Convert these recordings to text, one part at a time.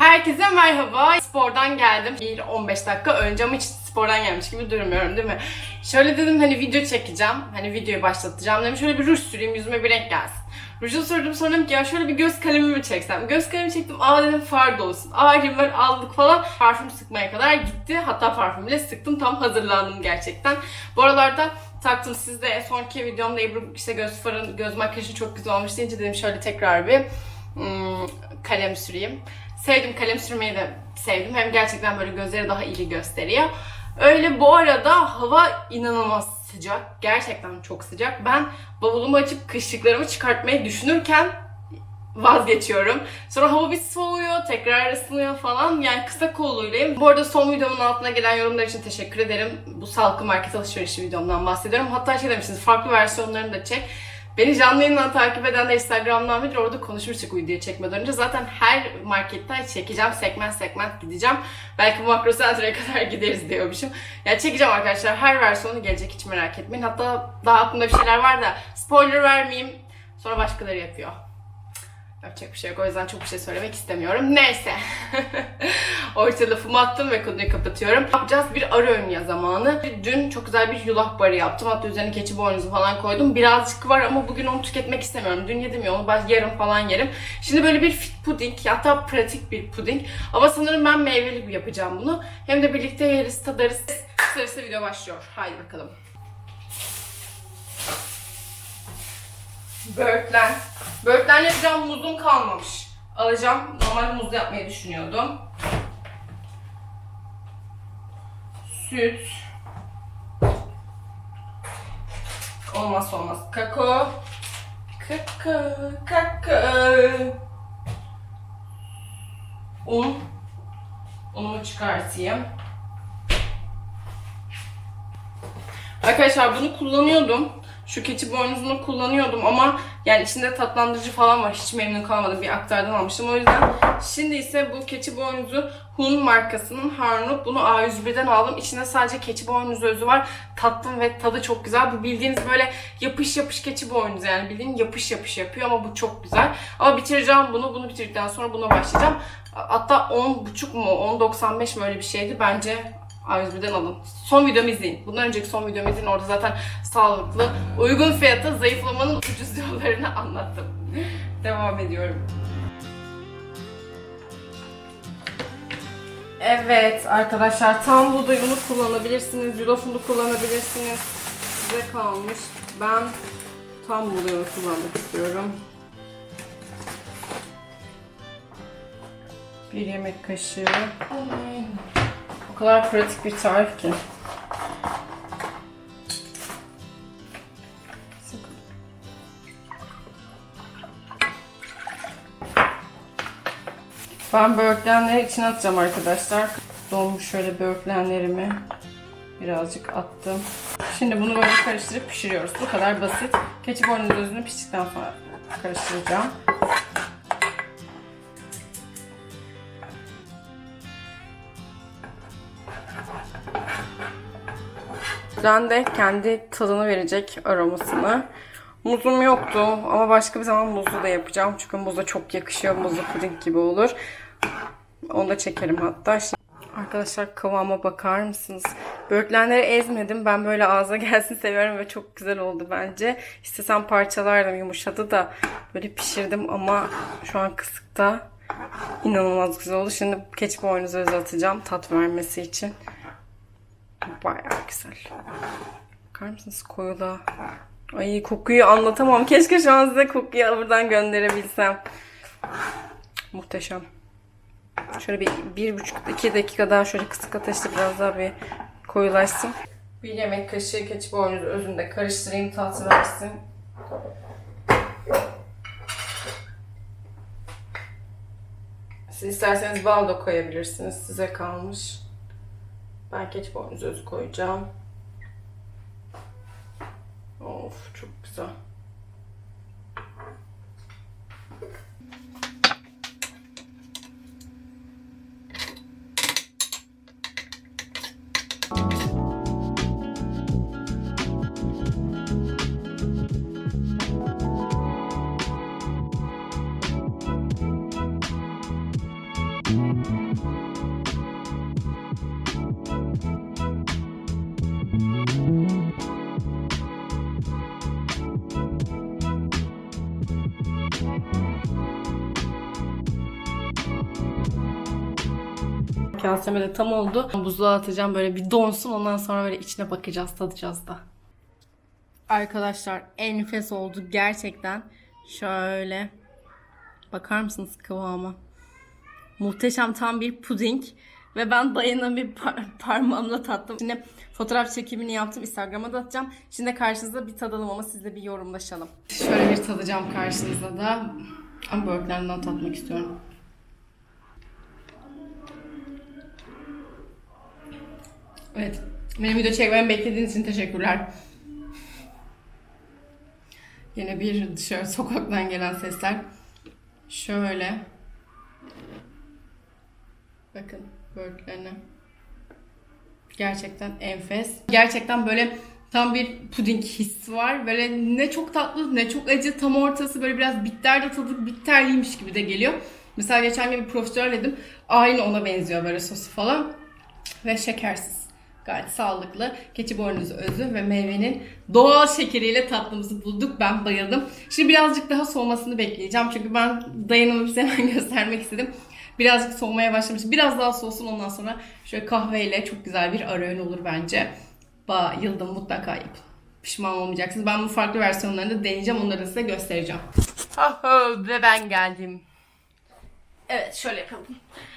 Herkese merhaba. Spordan geldim. Bir 15 dakika önce ama hiç spordan gelmiş gibi durmuyorum değil mi? Şöyle dedim hani video çekeceğim. Hani videoyu başlatacağım dedim. Şöyle bir ruj süreyim yüzüme bir renk gelsin. Ruju sürdüm sonra dedim ki ya şöyle bir göz kalemimi mi çeksem? Göz kalemi çektim. Aa dedim far da olsun. Aa rimler aldık falan. Parfüm sıkmaya kadar gitti. Hatta parfüm bile sıktım. Tam hazırlandım gerçekten. Bu aralarda taktım sizde en sonki videomda Ebru işte göz farın göz makyajı çok güzel olmuş deyince dedim şöyle tekrar bir hmm, kalem süreyim. Sevdim kalem sürmeyi de sevdim. Hem gerçekten böyle gözleri daha iyi gösteriyor. Öyle bu arada hava inanılmaz sıcak. Gerçekten çok sıcak. Ben bavulumu açıp kışlıklarımı çıkartmayı düşünürken vazgeçiyorum. Sonra hava bir soğuyor, tekrar ısınıyor falan. Yani kısa kolluyluyum. Bu arada son videomun altına gelen yorumlar için teşekkür ederim. Bu sağlıklı market alışverişi videomdan bahsediyorum. Hatta şey demişsiniz, farklı versiyonlarını da çek. Beni canlı yayından takip edenler Instagram'dan bilir. Orada konuşmuştuk videoyu çekmeden önce. Zaten her marketten çekeceğim. Segment segment gideceğim. Belki Makro Center'a kadar gideriz diyormuşum. Yani çekeceğim arkadaşlar. Her versiyonu gelecek hiç merak etmeyin. Hatta daha aklımda bir şeyler var da spoiler vermeyeyim. Sonra başkaları yapıyor. Yapacak bir şey yok. O yüzden çok bir şey söylemek istemiyorum. Neyse. Orta lafımı attım ve konuyu kapatıyorum. Yapacağız bir ara öğün ya zamanı. Dün çok güzel bir yulaf barı yaptım. Hatta üzerine keçi boynuzu falan koydum. Birazcık var ama bugün onu tüketmek istemiyorum. Dün yedim ya onu ben yarın falan yerim. Şimdi böyle bir fit puding hatta pratik bir puding. Ama sanırım ben meyveli yapacağım bunu. Hem de birlikte yeriz tadarız. Kısacası video başlıyor. Haydi bakalım. Böğürtlen. Böğürtlen yapacağım muzum kalmamış. Alacağım. Normalde muz yapmayı düşünüyordum. Süt. Olmazsa olmaz. Kakao. Kakao. Kakao. Un. Unumu çıkartayım. Arkadaşlar bunu kullanıyordum. Şu keçi boynuzunu kullanıyordum ama yani içinde tatlandırıcı falan var. Hiç memnun kalmadım. Bir aktardan almıştım. O yüzden şimdi ise bu keçi boynuzu Hun markasının Harnut. Bunu A101'den aldım. İçinde sadece keçi boynuzu özü var. Tatlım ve tadı çok güzel. Bu bildiğiniz böyle yapış yapış keçi boynuzu yani bildiğin yapış yapış yapıyor ama bu çok güzel. Ama bitireceğim bunu. Bunu bitirdikten sonra buna başlayacağım. Hatta 10.5 mu 10.95 mi öyle bir şeydi. Bence A101'den alın. Son videomu izleyin. Bundan önceki son videomu izleyin. Orada zaten sağlıklı, uygun fiyata zayıflamanın ucuz yollarını anlattım. Devam ediyorum. Evet arkadaşlar tam buğday unu kullanabilirsiniz, yulaf unu kullanabilirsiniz. Size kalmış. Ben tam buğday unu kullanmak istiyorum. Bir yemek kaşığı. O kadar pratik bir tarif ki. Ben böğürtlenleri içine atacağım arkadaşlar. Donmuş şöyle böğürtlenlerimi birazcık attım. Şimdi bunu böyle karıştırıp pişiriyoruz. Bu kadar basit. Keçi boynuzu özünü piştikten sonra karıştıracağım. Ben de kendi tadını verecek aromasını. Muzum yoktu ama başka bir zaman muzlu da yapacağım. Çünkü muzla çok yakışıyor. Muzlu puding gibi olur. Onu da çekerim hatta. Şimdi... Arkadaşlar kıvama bakar mısınız? Böğürtlenleri ezmedim. Ben böyle ağza gelsin seviyorum ve çok güzel oldu bence. İstesem parçalardım yumuşadı da böyle pişirdim ama şu an kısıkta inanılmaz güzel oldu. Şimdi keçi boynuzu atacağım tat vermesi için. Bayağı güzel. Bakar mısınız koyula? Ay kokuyu anlatamam. Keşke şu an size kokuyu buradan gönderebilsem. Muhteşem. Şöyle bir, bir buçuk iki dakika daha şöyle kısık ateşte biraz daha bir koyulaşsın. Bir yemek kaşığı keçi boynuzu özünde karıştırayım tat versin. Siz isterseniz bal da koyabilirsiniz. Size kalmış. Ben keçi boynuzu özü koyacağım. Of çok güzel. Kaseme de tam oldu. Buzluğa atacağım böyle bir donsun ondan sonra böyle içine bakacağız tadacağız da. Arkadaşlar enfes oldu gerçekten. Şöyle bakar mısınız kıvamı? Muhteşem tam bir puding. Ve ben dayanın bir par- parmağımla tattım. Şimdi fotoğraf çekimini yaptım. Instagram'a da atacağım. Şimdi karşınızda bir tadalım ama siz de bir yorumlaşalım. Şöyle bir tadacağım karşınızda da. Ama böğürtlendinden tatmak istiyorum. Evet. Benim video çekmemi beklediğiniz için teşekkürler. Yine bir dışarı sokaktan gelen sesler. Şöyle. Bakın böğürtlerine. Gerçekten enfes. Gerçekten böyle tam bir puding hissi var. Böyle ne çok tatlı ne çok acı. Tam ortası böyle biraz bitter de tadı bitterliymiş gibi de geliyor. Mesela geçen gün bir profiterol yedim. Aynı ona benziyor böyle sosu falan. Ve şekersiz. Gayet sağlıklı. Keçi boynuzu özü ve meyvenin doğal şekeriyle tatlımızı bulduk. Ben bayıldım. Şimdi birazcık daha soğumasını bekleyeceğim. Çünkü ben dayanamamışsam hemen göstermek istedim. Birazcık soğumaya başlamış. Biraz daha soğusun ondan sonra şöyle kahveyle çok güzel bir ara öğün olur bence. Bayıldım mutlaka yapın. Pişman olmayacaksınız. Ben bu farklı versiyonlarını da deneyeceğim. Onları size göstereceğim. Ve ben geldim. Evet şöyle yapalım.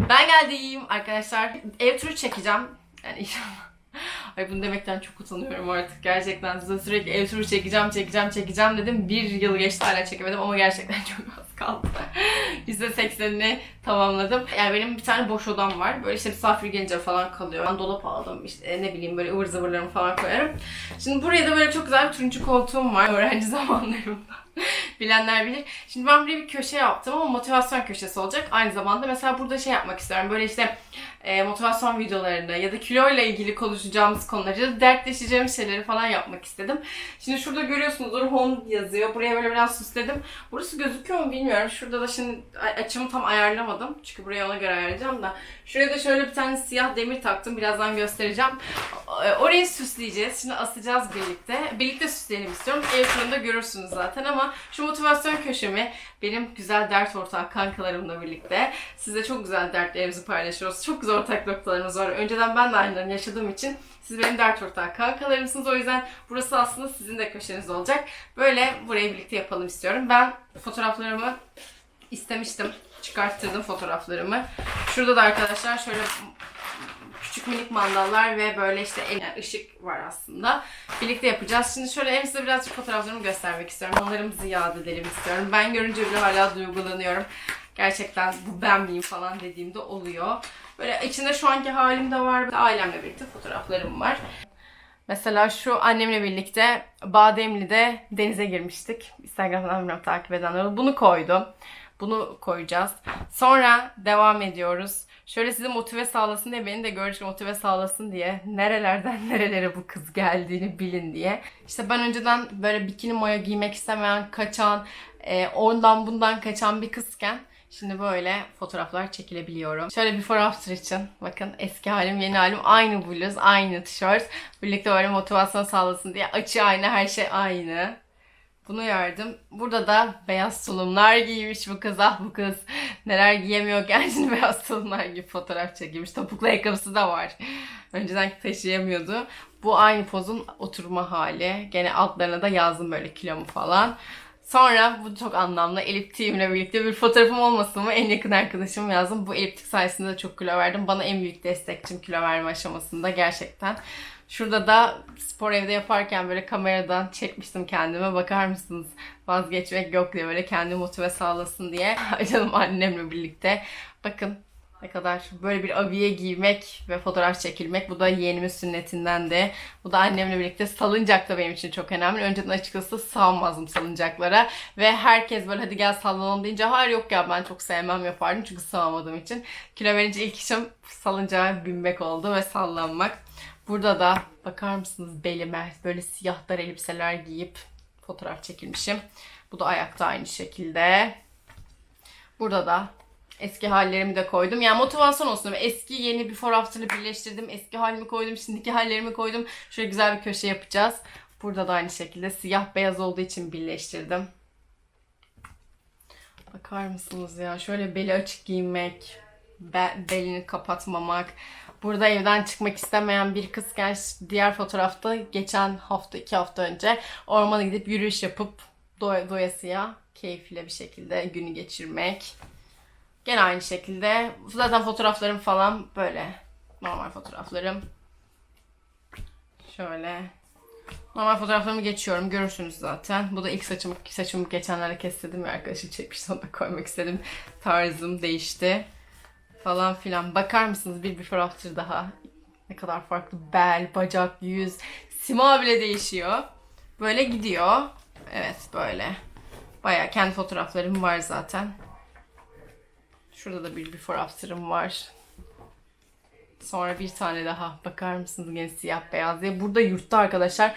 Ben geldim arkadaşlar. Ev turu çekeceğim. Yani inşallah. Ay bunu demekten çok utanıyorum artık. Gerçekten size sürekli ev turu çekeceğim, çekeceğim, çekeceğim dedim. Bir yıl geçti hala çekemedim ama gerçekten çok az kaldı. %80'ini tamamladım. Yani benim bir tane boş odam var. Böyle işte misafir gelince falan kalıyor. Ben dolap aldım. İşte ne bileyim böyle ıvır zıvırlarımı falan koyarım. Şimdi buraya da böyle çok güzel bir turuncu koltuğum var. Öğrenci zamanlarımda. Bilenler bilir. Şimdi ben buraya bir köşe yaptım ama motivasyon köşesi olacak. Aynı zamanda mesela burada şey yapmak istiyorum. Böyle işte e, motivasyon videolarında ya da kiloyla ilgili konuşacağımız konuları ya da dertleşeceğim şeyleri falan yapmak istedim. Şimdi şurada görüyorsunuzdur home yazıyor. Buraya böyle biraz süsledim. Burası gözüküyor mu bilmiyorum. Şurada da şimdi açımı tam ayarlamadım. Çünkü buraya ona göre ayarlayacağım da. Şuraya da şöyle bir tane siyah demir taktım. Birazdan göstereceğim. E, Orayı süsleyeceğiz. Şimdi asacağız birlikte. Birlikte süsleyelim istiyorum. Ev turunda görürsünüz zaten ama şu motivasyon köşemi benim güzel dert ortağı kankalarımla birlikte size çok güzel dertlerimizi paylaşıyoruz. Çok güzel ortak noktalarımız var. Önceden ben de aynılarını yaşadığım için siz benim dert ortağı kankalarımsınız. O yüzden burası aslında sizin de köşeniz olacak. Böyle burayı birlikte yapalım istiyorum. Ben fotoğraflarımı istemiştim. Çıkarttırdım fotoğraflarımı. Şurada da arkadaşlar şöyle minik mandallar ve böyle işte el ışık var aslında. Birlikte yapacağız. Şimdi şöyle hem size birazcık fotoğraflarımı göstermek istiyorum. Onlarımızı yad edelim istiyorum. Ben görünce bile hala duygulanıyorum. Gerçekten bu ben miyim falan dediğimde oluyor. Böyle içinde şu anki halim de var. Ailemle birlikte fotoğraflarım var. Mesela şu annemle birlikte Bademli'de denize girmiştik. Instagram'dan bilmiyorum takip edenler. Bunu koydum. Bunu koyacağız. Sonra devam ediyoruz. Şöyle sizi motive sağlasın diye, beni de görünce motive sağlasın diye nerelerden nerelere bu kız geldiğini bilin diye. İşte ben önceden böyle bikini mayo giymek istemeyen, kaçan, e, ondan bundan kaçan bir kızken Şimdi böyle fotoğraflar çekilebiliyorum. Şöyle before after için bakın eski halim yeni halim aynı bluz aynı tişört. Birlikte böyle motivasyon sağlasın diye açı aynı her şey aynı. Bunu yardım. Burada da beyaz tulumlar giymiş bu kız. Ah bu kız neler giyemiyorken şimdi beyaz tulumlar gibi fotoğraf çekilmiş. Topuklu ayakkabısı da var. Önceden taşıyamıyordu. Bu aynı pozun oturma hali. Gene altlarına da yazdım böyle kilomu falan. Sonra bu çok anlamlı eliptiğimle birlikte bir fotoğrafım olmasın mı en yakın arkadaşım yazdım. Bu eliptik sayesinde de çok kilo verdim. Bana en büyük destekçim kilo verme aşamasında gerçekten. Şurada da spor evde yaparken böyle kameradan çekmiştim kendime. Bakar mısınız? Vazgeçmek yok diye böyle kendi motive sağlasın diye. Canım annemle birlikte. Bakın ne kadar böyle bir abiye giymek ve fotoğraf çekilmek. Bu da yeğenimin sünnetinden de. Bu da annemle birlikte salıncak da benim için çok önemli. Önceden açıkçası sığamazdım salıncaklara. Ve herkes böyle hadi gel sallanalım deyince hayır yok ya ben çok sevmem yapardım. Çünkü sığamadığım için. Kilo verince ilk işim salıncağa binmek oldu ve sallanmak. Burada da bakar mısınız belime böyle siyah dar elbiseler giyip fotoğraf çekilmişim. Bu da ayakta aynı şekilde. Burada da Eski hallerimi de koydum. Yani motivasyon olsun. Eski yeni before after'ı birleştirdim. Eski halimi koydum. Şimdiki hallerimi koydum. Şöyle güzel bir köşe yapacağız. Burada da aynı şekilde siyah beyaz olduğu için birleştirdim. Bakar mısınız ya? Şöyle beli açık giymek, be- belini kapatmamak. Burada evden çıkmak istemeyen bir kızken diğer fotoğrafta geçen hafta iki hafta önce ormana gidip yürüyüş yapıp doya, doyasıya keyifli bir şekilde günü geçirmek. Gene aynı şekilde zaten fotoğraflarım falan böyle normal fotoğraflarım. Şöyle Normal fotoğraflarımı geçiyorum. Görürsünüz zaten. Bu da ilk saçımı, saçımı geçenlerde kestirdim ve arkadaşım çekmişti. Onu da koymak istedim. Tarzım değişti. Falan filan. Bakar mısınız bir before after daha. Ne kadar farklı. Bel, bacak, yüz. Sima bile değişiyor. Böyle gidiyor. Evet böyle. Baya kendi fotoğraflarım var zaten. Şurada da bir before after'ım var. Sonra bir tane daha bakar mısınız gene siyah beyaz diye. Burada yurtta arkadaşlar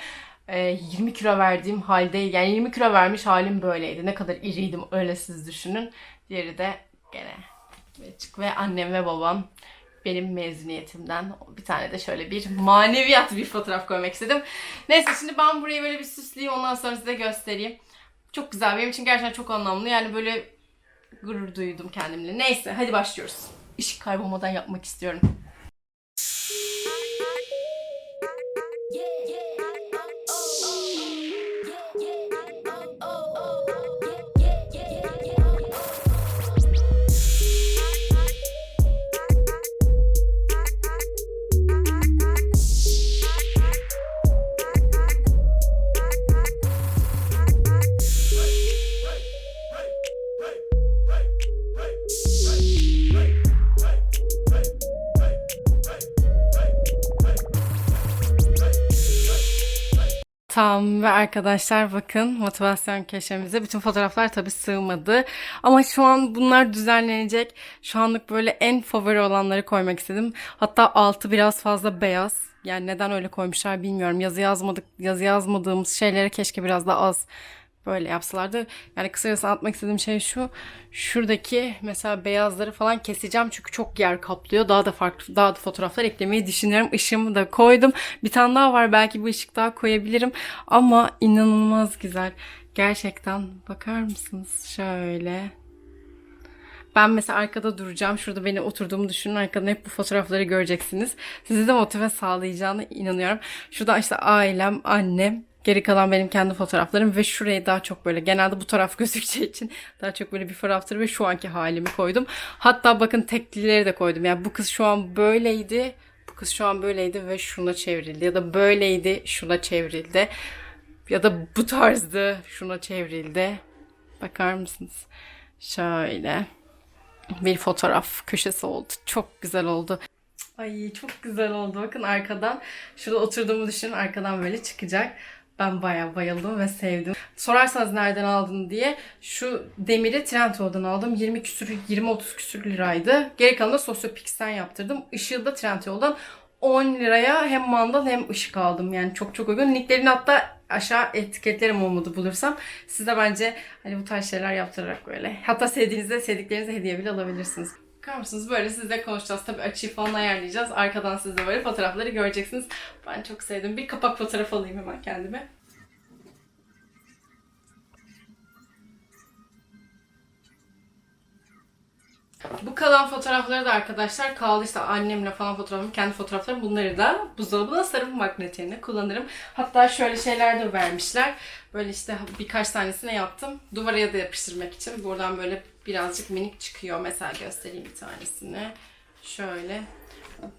e, 20 kilo verdiğim halde yani 20 kilo vermiş halim böyleydi. Ne kadar iriydim öyle siz düşünün. Diğeri de gene açık ve annem ve babam benim mezuniyetimden bir tane de şöyle bir maneviyat bir fotoğraf koymak istedim. Neyse şimdi ben burayı böyle bir süsleyeyim ondan sonra size göstereyim. Çok güzel benim için gerçekten çok anlamlı yani böyle gurur duydum kendimle. Neyse hadi başlıyoruz. Işık kaybolmadan yapmak istiyorum. Tam ve arkadaşlar bakın motivasyon köşemize bütün fotoğraflar tabii sığmadı. Ama şu an bunlar düzenlenecek. Şu anlık böyle en favori olanları koymak istedim. Hatta altı biraz fazla beyaz. Yani neden öyle koymuşlar bilmiyorum. Yazı yazmadık, yazı yazmadığımız şeylere keşke biraz daha az böyle yapsalardı. Yani kısacası anlatmak istediğim şey şu. Şuradaki mesela beyazları falan keseceğim çünkü çok yer kaplıyor. Daha da farklı daha da fotoğraflar eklemeyi düşünüyorum. Işığımı da koydum. Bir tane daha var. Belki bu ışık daha koyabilirim. Ama inanılmaz güzel. Gerçekten bakar mısınız? Şöyle. Ben mesela arkada duracağım. Şurada beni oturduğumu düşünün. Arkadan hep bu fotoğrafları göreceksiniz. Sizi de motive sağlayacağını inanıyorum. Şurada işte ailem, annem, Geri kalan benim kendi fotoğraflarım ve şuraya daha çok böyle genelde bu taraf gözükeceği için daha çok böyle bir fotoğraftır ve şu anki halimi koydum. Hatta bakın teklileri de koydum. Yani bu kız şu an böyleydi. Bu kız şu an böyleydi ve şuna çevrildi. Ya da böyleydi şuna çevrildi. Ya da bu tarzdı şuna çevrildi. Bakar mısınız? Şöyle bir fotoğraf köşesi oldu. Çok güzel oldu. Ay çok güzel oldu. Bakın arkadan. Şurada oturduğumu düşünün. Arkadan böyle çıkacak. Ben bayağı bayıldım ve sevdim. Sorarsanız nereden aldın diye şu demiri Trendyol'dan aldım. 20 küsür 20-30 küsür liraydı. Geri kalanı da Sosyopix'ten yaptırdım. Işığı da Trendyol'dan 10 liraya hem mandal hem ışık aldım. Yani çok çok uygun. Linklerini hatta aşağı etiketlerim olmadı bulursam. Siz de bence hani bu tarz şeyler yaptırarak böyle. Hatta sevdiğinizde sevdiklerinize hediye bile alabilirsiniz. Bakar? Böyle sizle konuşacağız. Tabii açıyı falan ayarlayacağız. Arkadan siz de böyle fotoğrafları göreceksiniz. Ben çok sevdim. Bir kapak fotoğrafı alayım hemen kendime. Bu kalan fotoğrafları da arkadaşlar kaldı işte annemle falan fotoğrafım, kendi fotoğraflarım bunları da buzdolabına sarıp magnetine kullanırım. Hatta şöyle şeyler de vermişler. Böyle işte birkaç tanesine yaptım. Duvara da yapıştırmak için. Buradan böyle birazcık minik çıkıyor. Mesela göstereyim bir tanesini. Şöyle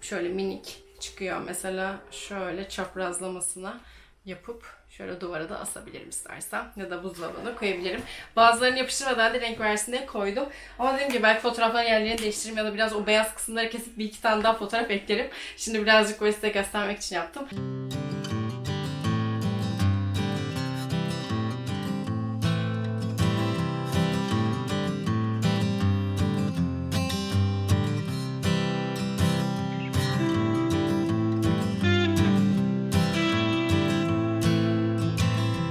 şöyle minik çıkıyor. Mesela şöyle çaprazlamasına yapıp şöyle duvara da asabilirim istersem. Ya da buzdolabına koyabilirim. Bazılarını yapıştırmadan da renk versin diye koydum. Ama dediğim gibi belki fotoğrafların yerlerini değiştiririm ya da biraz o beyaz kısımları kesip bir iki tane daha fotoğraf eklerim. Şimdi birazcık böyle size göstermek için yaptım.